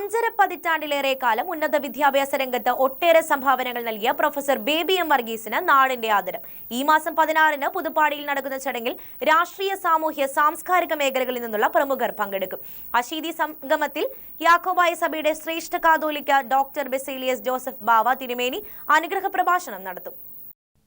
അഞ്ചര പതിറ്റാണ്ടിലേറെ കാലം ഉന്നത വിദ്യാഭ്യാസ രംഗത്ത് ഒട്ടേറെ സംഭാവനകൾ നൽകിയ പ്രൊഫസർ ബേബി എം വർഗീസിന് നാടിന്റെ ആദരം. ഈ മാസം പതിനാറിന് പുതുപ്പാടിയിൽ നടക്കുന്ന ചടങ്ങിൽ രാഷ്ട്രീയ സാമൂഹ്യ സാംസ്കാരിക മേഖലകളിൽ നിന്നുള്ള പ്രമുഖർ പങ്കെടുക്കും. അശീതി സംഗമത്തിൽ യാക്കോബായ സഭയുടെ ശ്രേഷ്ഠ കാതോലിക്ക ഡോക്ടർ ബെസേലിയസ് ജോസഫ് ബാവ തിരുമേനി അനുഗ്രഹ പ്രഭാഷണം നടത്തും.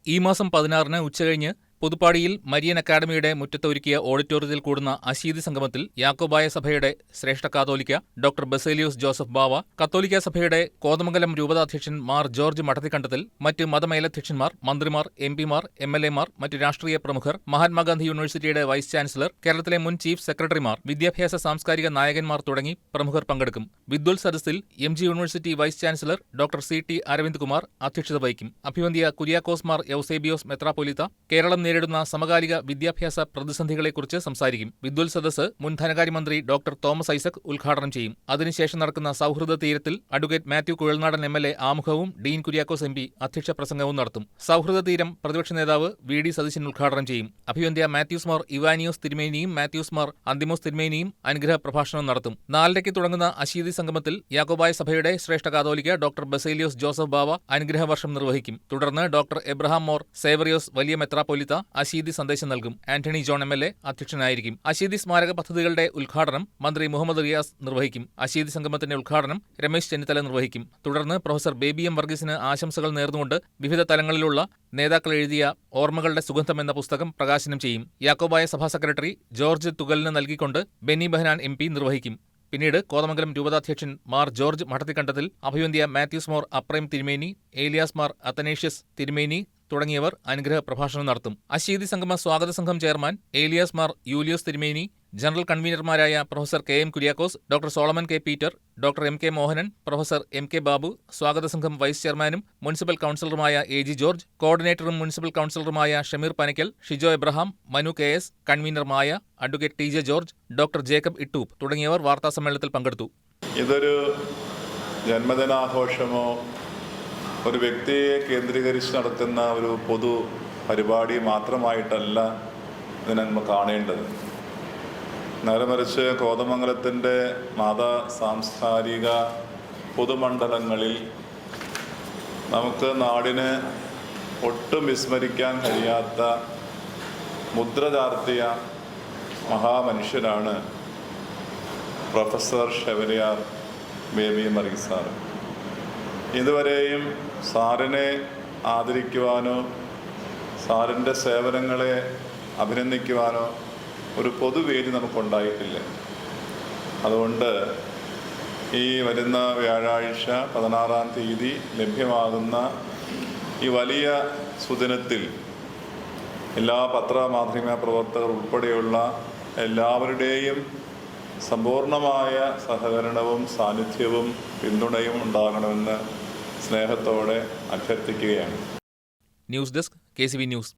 ഈ മാസം പതിനാറിന് ഉച്ചകഴിഞ്ഞ് പുതുപ്പാടിയിൽ മരിയൻ അക്കാദമിയുടെ മുറ്റത്ത് ഒരുക്കിയ ഓഡിറ്റോറിയത്തിൽ കൂടുന്ന അശീതി സംഗമത്തിൽ യാക്കോബായ സഭയുടെ ശ്രേഷ്ഠ കാതോലിക്ക ഡോക്ടർ ബസേലിയോസ് ജോസഫ് ബാവ കത്തോലിക്ക സഭയുടെ കോതമംഗലം രൂപതാധ്യക്ഷൻ മാർ ജോർജ് മഠത്തിക്കണ്ടത്തിൽ മറ്റ് മതമേലധ്യക്ഷന്മാർ മന്ത്രിമാർ എം പിമാർ എം എൽ എമാർ മറ്റ് രാഷ്ട്രീയ പ്രമുഖർ മഹാത്മാഗാന്ധി യൂണിവേഴ്സിറ്റിയുടെ വൈസ് ചാൻസലർ കേരളത്തിലെ മുൻ ചീഫ് സെക്രട്ടറിമാർ വിദ്യാഭ്യാസ സാംസ്കാരിക നായകന്മാർ തുടങ്ങി പ്രമുഖർ പങ്കെടുക്കും. വിദ്വൽ സദസ്സിൽ M G university vice chancellor doctor C T Aravind Kumar അധ്യക്ഷത വഹിക്കും. അഭിവന്ധ്യ കുര്യാക്കോസ് മാർ യൗസേബിയോസ് മെത്രാപ്പൊലിത്ത കേരളം നേരിടുന്ന സമകാലിക വിദ്യാഭ്യാസ പ്രതിസന്ധികളെക്കുറിച്ച് സംസാരിക്കും. വിദ്വൽ സദസ് മുൻ ധനകാര്യമന്ത്രി ഡോക്ടർ തോമസ് ഐസക് ഉദ്ഘാടനം ചെയ്യും. അതിനുശേഷം നടക്കുന്ന സൗഹൃദ തീരത്തിൽ advocate Mathew Kuzhalnadan M L A ആമുഖവും Dean Kuriakose M P അധ്യക്ഷ പ്രസംഗവും നടത്തും. സൗഹൃദ തീരം പ്രതിപക്ഷ നേതാവ് വി ഡി സതീശൻ ഉദ്ഘാടനം ചെയ്യും. അഭിവന്ധ്യ മാത്യൂസ് മോർ ഇവാനിയോസ് തിരുമേനിയും മാത്യൂസ് മോർ അന്തിമോസ് തിരുമേനിയും അനുഗ്രഹ പ്രഭാഷണം നടത്തും. നാലരയ്ക്ക് തുടങ്ങുന്ന അശീതി സംഗമത്തിൽ യാക്കോബായ സഭയുടെ ശ്രേഷ്ഠ കാതോലിക്ക ഡോക്ടർ ബസേലിയോസ് ജോസഫ് ബാവ അനുഗ്രഹ വർഷം നിർവഹിക്കും. തുടർന്ന് ഡോക്ടർ എബ്രഹാം മോർ സേവറിയോസ് വലിയ മെത്രാപ്പൊലിത്ത അശീതി സന്ദേശം നൽകും. Antony John M L A അധ്യക്ഷനായിരിക്കും. അശീതി സ്മാരക പദ്ധതികളുടെ ഉദ്ഘാടനം മന്ത്രി മുഹമ്മദ് റിയാസ് നിർവഹിക്കും. അശീതി സംഗമത്തിന്റെ ഉദ്ഘാടനം രമേശ് ചെന്നിത്തല നിർവഹിക്കും. തുടർന്ന് പ്രൊഫസർ ബേബി എം വർഗീസിന് ആശംസകൾ നേർന്നുകൊണ്ട് വിവിധ തലങ്ങളിലുള്ള നേതാക്കൾ എഴുതിയ ഓർമ്മകളുടെ സുഗന്ധം എന്ന പുസ്തകം പ്രകാശനം ചെയ്യും. യാക്കോബായ സഭാ സെക്രട്ടറി ജോർജ് തുകലിന് നൽകിക്കൊണ്ട് ബെന്നി ബഹനാൻ എം പി നിർവഹിക്കും. പിന്നീട് കോതമംഗലം രൂപതാധ്യക്ഷൻ മാർ ജോർജ് മഠത്തിക്കണ്ടത്തിൽ അഭിവന്ധ്യ മാത്യൂസ് മോർ അപ്രൈം തിരുമേനി ഏലിയാസ് മാർ അത്തനേഷ്യസ് തിരുമേനി തുടങ്ങിയവർ അനുഗ്രഹ പ്രഭാഷണം നടത്തും. അശീതി സംഗമ സ്വാഗത സംഘം ചെയർമാൻ ഏലിയാസ് മാർ യൂലിയോസ് തിരുമേനി general കൺവീനർമാരായ professor K M Kuriakose doctor Solomon K Peter doctor M K Mohanan professor M K Babu സ്വാഗത സംഘം വൈസ് ചെയർമാനും മുനിസിപ്പൽ കൌൺസിലറുമായ എ ജി ജോർജ് കോർഡിനേറ്ററും municipal കൌൺസിലറുമായ Shameer Panakkal Shijo Abraham Manu K S കൺവീനർമായ advocate T J George doctor Jacob Ittoop തുടങ്ങിയവർ വാർത്താസമ്മേളനത്തിൽ പങ്കെടുത്തു. ഇതൊരു ജന്മദിനാഘോഷമോ ഒരു വ്യക്തിയെ കേന്ദ്രീകരിച്ച് നടത്തുന്ന ഒരു പൊതു പരിപാടി മാത്രമായിട്ടല്ല ഇതിനെ നമ്മൾ കാണേണ്ടത്. നേരെ മറിച്ച് കോതമംഗലത്തിന്റെ മത സാംസ്കാരിക പൊതുമണ്ഡലങ്ങളിൽ നമുക്ക് നാടിന് ഒട്ടും വിസ്മരിക്കാൻ കഴിയാത്ത മുദ്ര ചാർത്തിയ മഹാമനുഷ്യനാണ് പ്രൊഫസർ ഷെവലിയാർ ബേബി മറി സാർ ഇതുവരെയും സാറിനെ ആദരിക്കുവാനോ സാറിന്റെ സേവനങ്ങളെ അഭിനന്ദിക്കുവാനോ ഒരു പൊതുവേദി നമുക്കുണ്ടായിട്ടില്ല. അതുകൊണ്ട് ഈ വരുന്ന വ്യാഴാഴ്ച പതിനാറാം തീയതി ലഭ്യമാകുന്ന ഈ വലിയ സുദിനത്തിൽ എല്ലാ പത്രമാധ്യമ പ്രവർത്തകർ ഉൾപ്പെടെയുള്ള എല്ലാവരുടെയും സമ്പൂർണമായ സഹകരണവും സാന്നിധ്യവും പിന്തുണയും ഉണ്ടാകണമെന്ന് സ്നേഹത്തോടെ അഭ്യർത്ഥിക്കുകയാണ്. News desk K news.